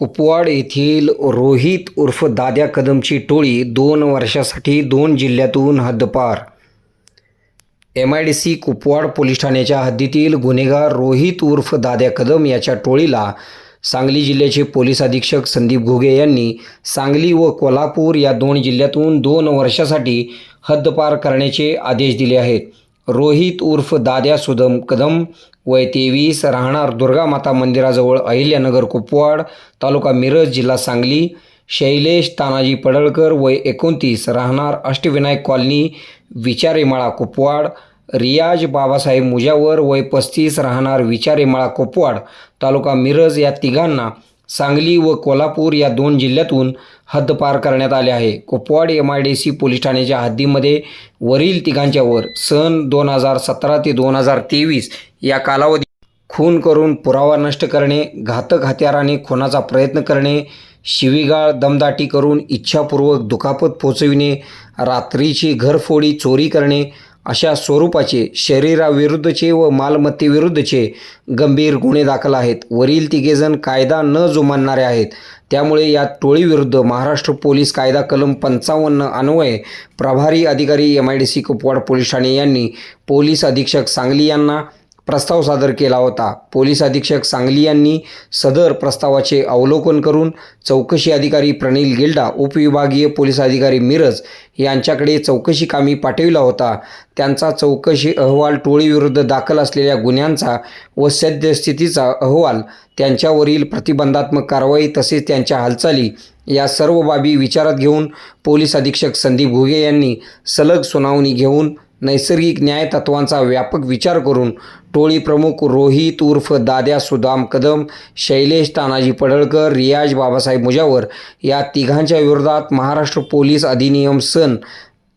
कुपवाड येथील रोहित उर्फ दाद्या कदमची टोळी दोन वर्षासाठी दोन जिल्ह्यातून हद्दपार. M I D C Kupwad police ठाण्याच्या हद्दीतील गुन्हेगार रोहित उर्फ दाद्या कदम याच्या टोळीला सांगली जिल्ह्याचे पोलीस अधीक्षक संदीप घुगे यांनी सांगली व कोल्हापूर या दोन जिल्ह्यातून दोन वर्षासाठी हद्दपार करण्याचे आदेश दिले आहेत. रोहित उर्फ दाद्या सुदम कदम वय तेवीस राहणार दुर्गा माता मंदिराजवळ अहिल्यानगर कुपवाड तालुका मिरज जिल्हा सांगली. शैलेश तानाजी पडळकर वय एकोणतीस राहणार अष्टविनायक कॉलनी विचारेमाळा कुपवाड. रियाज बाबासाहेब मुजावर वय पस्तीस राहणार विचारेमाळा कुपवाड तालुका मिरज या तिघांना सांगली व कोल्हापूर या दोन जिल्ह्यातून हद्दपार करण्यात आले आहे. Kupwad M I D C police ठाण्याच्या हद्दीमध्ये वरील तिघांच्यावर सन दोन हजार सतरा ते दोन हजार तेवीस या कालावधीत खून करून पुरावा नष्ट करणे घातक हत्याराने खुनाचा प्रयत्न करणे शिवीगाळ दमदाटी करून इच्छापूर्वक दुखापत पोचविणे रात्रीची घरफोडी चोरी करणे अशा स्वरूपाचे शरीराविरुद्धचे व मालमत्तेविरुद्धचे गंभीर गुन्हे दाखल आहेत. वरील तिघेजण कायदा न जुमानणारे आहेत. त्यामुळे या टोळीविरुद्ध महाराष्ट्र पोलीस कायदा कलम पंचावन्न अन्वये प्रभारी अधिकारी M I D C Kupwad police Thane यांनी पोलीस अधीक्षक सांगली यांना प्रस्ताव सादर केला होता. पोलीस अधीक्षक सांगली यांनी सदर प्रस्तावाचे अवलोकन करून चौकशी अधिकारी प्रणील गिल्डा उपविभागीय पोलीस अधिकारी मिरज यांच्याकडे चौकशी कामी पाठविला होता. त्यांचा चौकशी अहवाल टोळीविरुद्ध दाखल असलेल्या गुन्ह्यांचा व सद्यस्थितीचा अहवाल त्यांच्यावरील प्रतिबंधात्मक कारवाई तसेच त्यांच्या हालचाली या सर्व बाबी विचारात घेऊन पोलीस अधीक्षक संदीप घुगे यांनी सलग सुनावणी घेऊन नैसर्गिक न्याय तत्वांचा व्यापक विचार करून टोळी प्रमुख रोहित उर्फ दाद्या सुदाम कदम शैलेश तानाजी पडळकर रियाज बाबासाहेब मुजावर या तिघांच्या विरोधात महाराष्ट्र पोलीस अधिनियम सन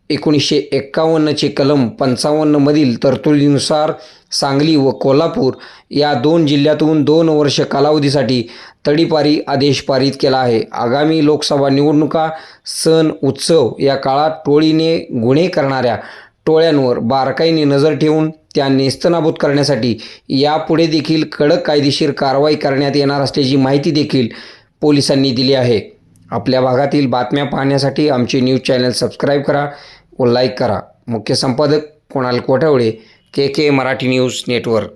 एकोणीसशे एक्कावन्नचे कलम पंचावन्नमधील तरतुदीनुसार सांगली व कोल्हापूर या दोन जिल्ह्यातून दोन वर्ष कालावधीसाठी तडीपारी आदेश पारित केला आहे. आगामी लोकसभा निवडणुका सण उत्सव या काळात टोळीने गुन्हे करणाऱ्या टोळ्यांवर बारकाईने नजर ठेवून त्या नेस्तनाबूत करण्यासाठी यापुढे देखील कडक कायदेशीर कारवाई करण्यात येणार असल्याची माहिती देखील पोलिसांनी दिली आहे. आपल्या भागातील बातम्या पाहण्यासाठी आमचे न्यूज चॅनल सबस्क्राईब करा व लाईक करा. मुख्य संपादक Kunal Kothawale K K Marathi news network.